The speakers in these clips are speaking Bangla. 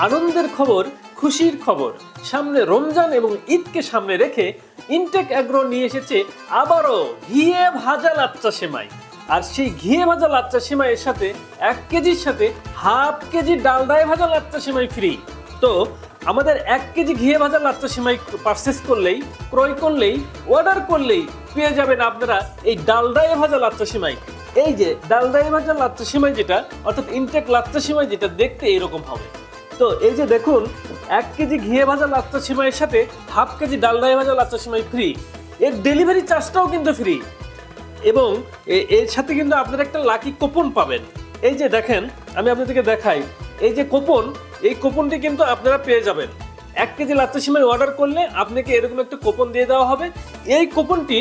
আনন্দের খবর, খুশির খবর। সামনে রমজান এবং ঈদকে সামনে রেখে ইনটেক অ্যাগ্রো নিয়ে এসেছে আবারও ঘিয়ে ভাজা লাচ্চা সেমাই। আর সেই ঘিয়ে ভাজা লাচ্চা সেমাইয়ের সাথে এক কেজির সাথে হাফ কেজি ডালডায় ভাজা লাচ্চা সেমাই ফ্রি। তো আমাদের এক কেজি ঘিয়ে ভাজা লাচ্চা সেমাই পারচেস করলেই, ক্রয় করলেই অর্ডার করলেই পেয়ে যাবেন আপনারা এই ডালডায় ভাজা লাচ্চা সেমাই। এই যে ডালডায় ভাজা লাচ্চা সেমাই যেটা, অর্থাৎ ইনটেক লাচ্চা সেমাই যেটা দেখতে এরকম হবে। তো এই যে দেখুন, এক কেজি ঘিয়ে ভাজা লাচ্চা সিমাইয়ের সাথে হাফ কেজি ডালডাই ভাজা লাচ্চা সিমাই ফ্রি এর ডেলিভারি চার্জটাও কিন্তু ফ্রি এবং এর সাথে কিন্তু আপনারা একটা লাকি কুপন পাবেন। এই যে দেখেন, আমি আপনাদেরকে দেখাই। এই যে কুপন এই কুপনটি কিন্তু আপনারা পেয়ে যাবেন। এক কেজি লাচ্চা সিমাই অর্ডার করলে আপনাকে এরকম একটা কুপন দিয়ে দেওয়া হবে। এই কুপনটি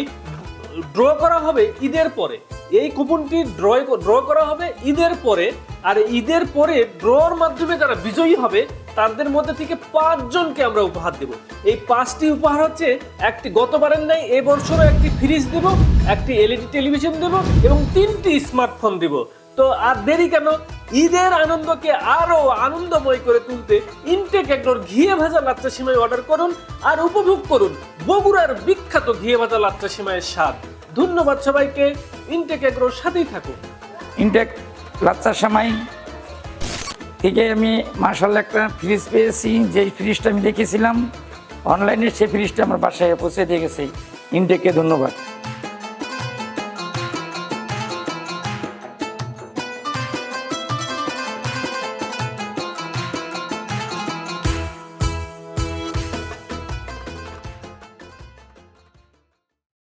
ড্র করা হবে ঈদের পরে। এই কুপনটি ড্র ড্র করা হবে ঈদের পরে। আর ঈদের পরে ড্রর মাধ্যমে যারা বিজয়ী হবে, তাদের মধ্যে থেকে পাঁচজনকে আমরা উপহার দেব। এই পাঁচটি উপহার হচ্ছে, একটি গতবারের ন্যায়, এ বছরও একটি ফ্রিজ দেব, একটি এলইডি টেলিভিশন দেব এবং তিনটি স্মার্টফোন দেব। তো আর দেরি কেন? ঈদের আনন্দকে আরও আনন্দময় করে তুলতে ইনটেক একডোর ঘিয়ে ভাজা লাচ্চা সিমাই অর্ডার করুন আর উপভোগ করুন বগুড়ার বিখ্যাত ঘিয়ে ভাজা লাচ্চা সিমাইয়ের স্বাদ। ধন্যবাদ সবাইকে। ইনটেক এগ্রোর সাথেই থাকুন। ইনটেক লাচ্চার সময় থেকে আমি মার্শাল একটা ফ্রিজ পেয়েছি, যেই ফ্রিজটা আমি দেখেছিলাম অনলাইনে সেই ফ্রিজটা আমার বাসায় পৌঁছে দিয়ে গেছে। ইনটেককে ধন্যবাদ।